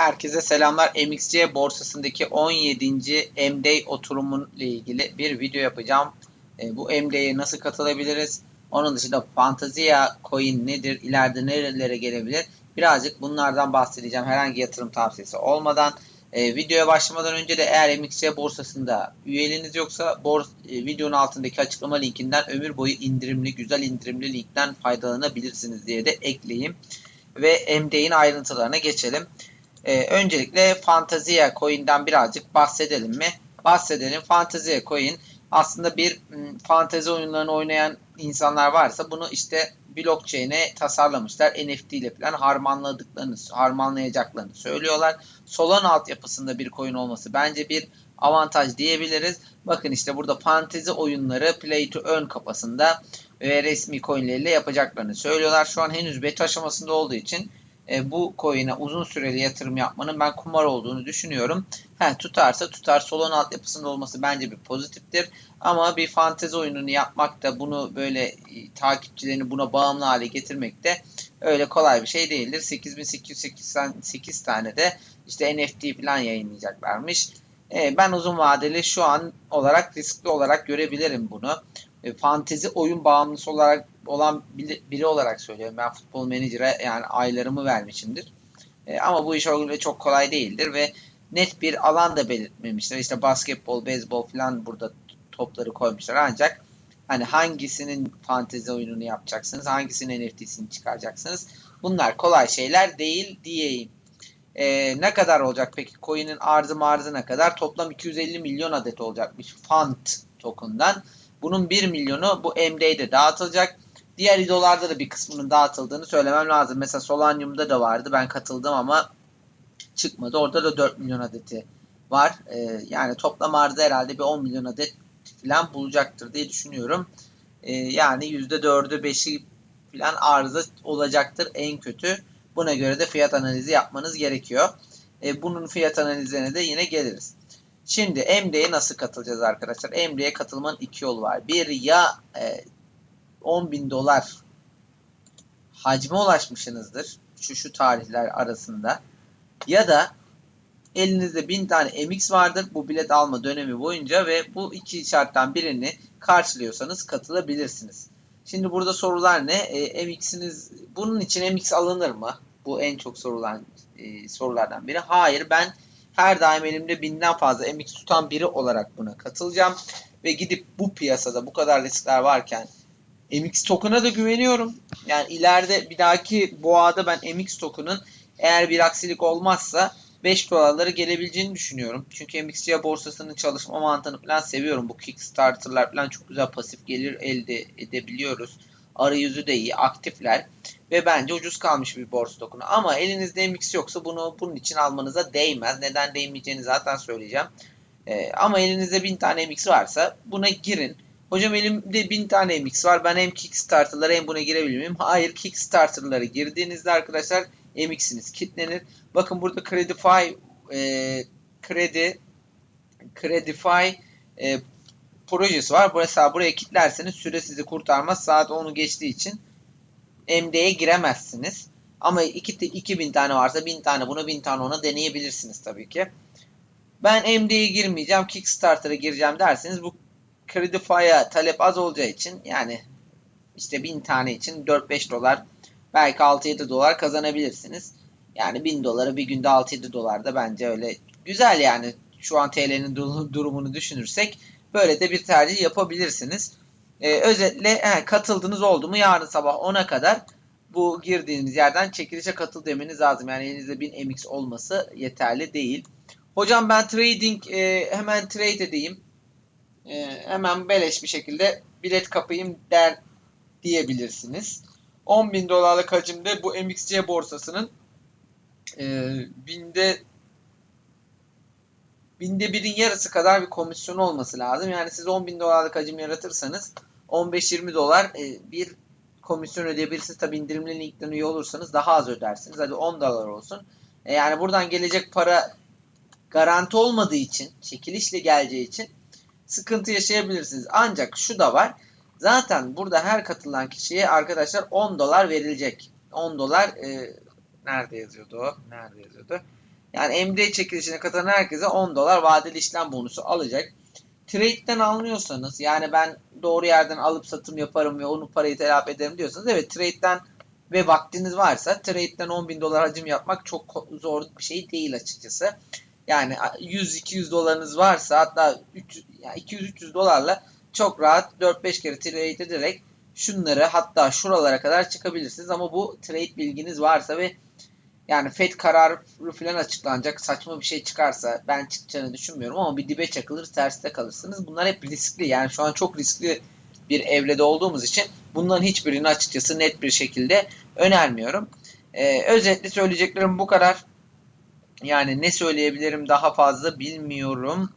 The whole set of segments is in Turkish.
Herkese selamlar. MXC borsasındaki 17. M-Day oturumunla ilgili bir video yapacağım. E, bu M-Day'e nasıl katılabiliriz? Onun dışında Fantasia coin nedir? İleride nerelere gelebilir? Birazcık bunlardan bahsedeceğim. Herhangi yatırım tavsiyesi olmadan. E, videoya başlamadan önce de eğer MXC borsasında üyeliğiniz yoksa bors e, videonun altındaki açıklama linkinden ömür boyu indirimli, güzel indirimli linkten faydalanabilirsiniz diye de ekleyeyim. Ve MD'in ayrıntılarına geçelim. Ee, öncelikle Fantasia Coin'den birazcık bahsedelim mi? Bahsedelim. Fantasia Coin aslında bir m, fantezi oyunlarını oynayan insanlar varsa bunu işte blockchain'e tasarlamışlar. NFT ile falan harmanladıklarını, harmanlayacaklarını söylüyorlar. Solana altyapısında bir coin olması bence bir avantaj diyebiliriz. Bakın işte burada fantezi oyunları play to earn kafasında ve resmi coinleriyle yapacaklarını söylüyorlar. Şu an henüz beta aşamasında olduğu için e, bu coin'e uzun süreli yatırım yapmanın ben kumar olduğunu düşünüyorum. He, tutarsa tutar. Solon altyapısında olması bence bir pozitiftir. Ama bir fantezi oyununu yapmak da bunu böyle e, takipçilerini buna bağımlı hale getirmek de öyle kolay bir şey değildir. 8888 tane de işte NFT falan yayınlayacaklarmış. E, ben uzun vadeli şu an olarak riskli olarak görebilirim bunu. E, fantezi oyun bağımlısı olarak olan biri olarak söylüyorum. Ben futbol menajere yani aylarımı vermişimdir. E, ama bu iş öyle çok kolay değildir ve net bir alan da belirtmemişler. İşte basketbol, beyzbol falan burada topları koymuşlar. Ancak hani hangisinin fantezi oyununu yapacaksınız, hangisinin NFT'sini çıkaracaksınız. Bunlar kolay şeyler değil diyeyim. E, ne kadar olacak peki? Coin'in arzı marzı ne kadar? Toplam 250 milyon adet olacakmış Fant token'dan. Bunun 1 milyonu bu MD'de dağıtılacak. Diğer idolarda da bir kısmının dağıtıldığını söylemem lazım. Mesela Solanium'da da vardı. Ben katıldım ama çıkmadı. Orada da 4 milyon adeti var. Ee, yani toplam arzı herhalde bir 10 milyon adet falan bulacaktır diye düşünüyorum. Ee, yani %4'ü 5'i falan arzı olacaktır en kötü. Buna göre de fiyat analizi yapmanız gerekiyor. Ee, bunun fiyat analizlerine de yine geliriz. Şimdi MD'ye nasıl katılacağız arkadaşlar? MD'ye katılmanın iki yolu var. Bir ya e, 10 bin dolar hacme ulaşmışsınızdır. Şu şu tarihler arasında. Ya da elinizde 1000 tane MX vardır bu bilet alma dönemi boyunca ve bu iki şarttan birini karşılıyorsanız katılabilirsiniz. Şimdi burada sorular ne? E, MX'iniz bunun için MX alınır mı? Bu en çok sorulan e, sorulardan biri. Hayır ben her daim elimde binden fazla MX tutan biri olarak buna katılacağım. Ve gidip bu piyasada bu kadar riskler varken MX token'a da güveniyorum. Yani ileride bir dahaki boğada ben MX token'ın eğer bir aksilik olmazsa 5 dolarlara gelebileceğini düşünüyorum. Çünkü MXC borsasının çalışma mantığını falan seviyorum. Bu Kickstarter'lar falan çok güzel pasif gelir elde edebiliyoruz. Arayüzü de iyi, aktifler ve bence ucuz kalmış bir borsa tokenu. Ama elinizde MX yoksa bunu bunun için almanıza değmez. Neden değmeyeceğini zaten söyleyeceğim. Ee, ama elinizde 1000 tane MX varsa buna girin. Hocam elimde 1000 tane MX var. Ben hem Kickstarter'lara hem buna girebilir miyim? Hayır. Kickstarter'lara girdiğinizde arkadaşlar MX'iniz kilitlenir. Bakın burada Credify e, kredi Credify e, projesi var. Mesela buraya kilitlerseniz süre sizi kurtarmaz. Saat 10'u geçtiği için MD'ye giremezsiniz. Ama 2, 2000 tane varsa 1000 tane buna 1000 tane ona deneyebilirsiniz tabii ki. Ben MD'ye girmeyeceğim Kickstarter'a gireceğim derseniz bu Credify'a talep az olacağı için yani işte 1000 tane için 4-5 dolar belki 6-7 dolar kazanabilirsiniz. Yani 1000 doları bir günde 6-7 dolar da bence öyle güzel yani şu an TL'nin durumunu düşünürsek böyle de bir tercih yapabilirsiniz. Ee, özetle he, katıldınız oldu mu yarın sabah 10'a kadar bu girdiğiniz yerden çekilişe katıl demeniz lazım. Yani elinizde 1000 MX olması yeterli değil. Hocam ben trading e, hemen trade edeyim. E, hemen beleş bir şekilde bilet kapayım der diyebilirsiniz. 10.000 dolarlık hacimde bu MXC borsasının e, binde binde birin yarısı kadar bir komisyon olması lazım. Yani siz 10.000 dolarlık hacim yaratırsanız 15-20 dolar e, bir komisyon ödeyebilirsiniz. Tabi indirimli linkten üye olursanız daha az ödersiniz. Hadi 10 dolar olsun. E, yani buradan gelecek para garanti olmadığı için, çekilişle geleceği için sıkıntı yaşayabilirsiniz. Ancak şu da var. Zaten burada her katılan kişiye arkadaşlar 10 dolar verilecek. 10 dolar e, nerede yazıyordu o? Nerede yazıyordu? Yani MD çekilişine katılan herkese 10 dolar vadeli işlem bonusu alacak. Trade'den anlıyorsanız yani ben doğru yerden alıp satım yaparım ve onun parayı telafi ederim diyorsanız evet trade'den ve vaktiniz varsa trade'den 10 bin dolar hacim yapmak çok zor bir şey değil açıkçası. Yani 100-200 dolarınız varsa hatta 300 yani 200-300 dolarla çok rahat 4-5 kere trade ederek şunları hatta şuralara kadar çıkabilirsiniz ama bu trade bilginiz varsa ve yani FED kararı falan açıklanacak saçma bir şey çıkarsa ben çıkacağını düşünmüyorum ama bir dibe çakılır terste kalırsınız. Bunlar hep riskli yani şu an çok riskli bir evrede olduğumuz için bunların hiçbirini açıkçası net bir şekilde önermiyorum. Ee, özetle söyleyeceklerim bu kadar. Yani ne söyleyebilirim daha fazla bilmiyorum.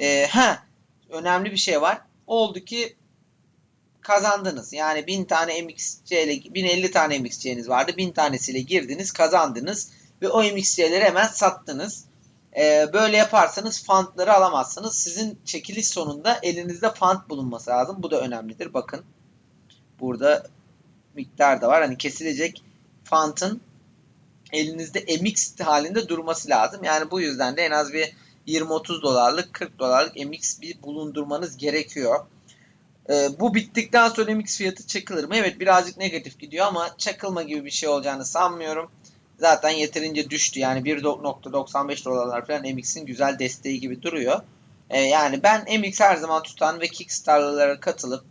Ee, ha önemli bir şey var. Oldu ki kazandınız. Yani 1000 tane MXC ile 1050 tane MXC'niz vardı. 1000 tanesiyle girdiniz, kazandınız ve o MXC'leri hemen sattınız. Ee, böyle yaparsanız fantları alamazsınız. Sizin çekiliş sonunda elinizde fant bulunması lazım. Bu da önemlidir. Bakın burada miktar da var. Hani kesilecek fantın elinizde MX halinde durması lazım. Yani bu yüzden de en az bir 20-30 dolarlık 40 dolarlık MX bir bulundurmanız gerekiyor. Ee, bu bittikten sonra MX fiyatı çakılır mı? Evet birazcık negatif gidiyor ama çakılma gibi bir şey olacağını sanmıyorum. Zaten yeterince düştü. Yani 1.95 dolarlar falan MX'in güzel desteği gibi duruyor. Ee, yani ben MX her zaman tutan ve Kickstarter'lara katılıp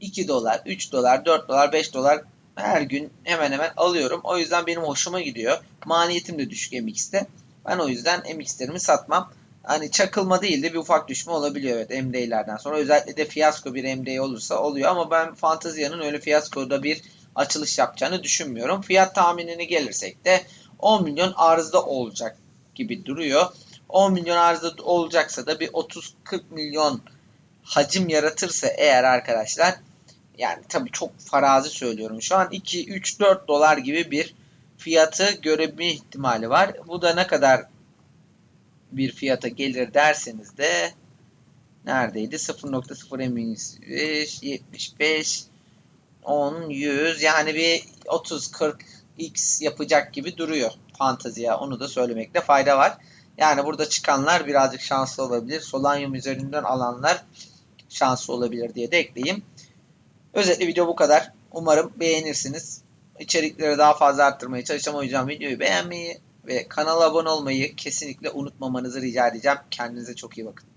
2 dolar, 3 dolar, 4 dolar, 5 dolar her gün hemen hemen alıyorum. O yüzden benim hoşuma gidiyor. Maliyetim de düşük MX'te. Ben o yüzden MX'lerimi satmam. Hani çakılma değil de bir ufak düşme olabiliyor evet MD'lerden sonra. Özellikle de fiyasko bir MD olursa oluyor ama ben Fantazia'nın öyle fiyaskoda bir açılış yapacağını düşünmüyorum. Fiyat tahminine gelirsek de 10 milyon arzda olacak gibi duruyor. 10 milyon arzda olacaksa da bir 30-40 milyon hacim yaratırsa eğer arkadaşlar yani tabii çok farazi söylüyorum. Şu an 2, 3, 4 dolar gibi bir fiyatı görebilme ihtimali var. Bu da ne kadar bir fiyata gelir derseniz de neredeydi? 0.0 75, 75, 10, 100 yani bir 30, 40 x yapacak gibi duruyor fantaziya. Onu da söylemekte fayda var. Yani burada çıkanlar birazcık şanslı olabilir. Solanyum üzerinden alanlar şanslı olabilir diye de ekleyeyim. Özetle video bu kadar. Umarım beğenirsiniz. İçerikleri daha fazla arttırmaya çalışacağım. O yüzden videoyu beğenmeyi ve kanala abone olmayı kesinlikle unutmamanızı rica edeceğim. Kendinize çok iyi bakın.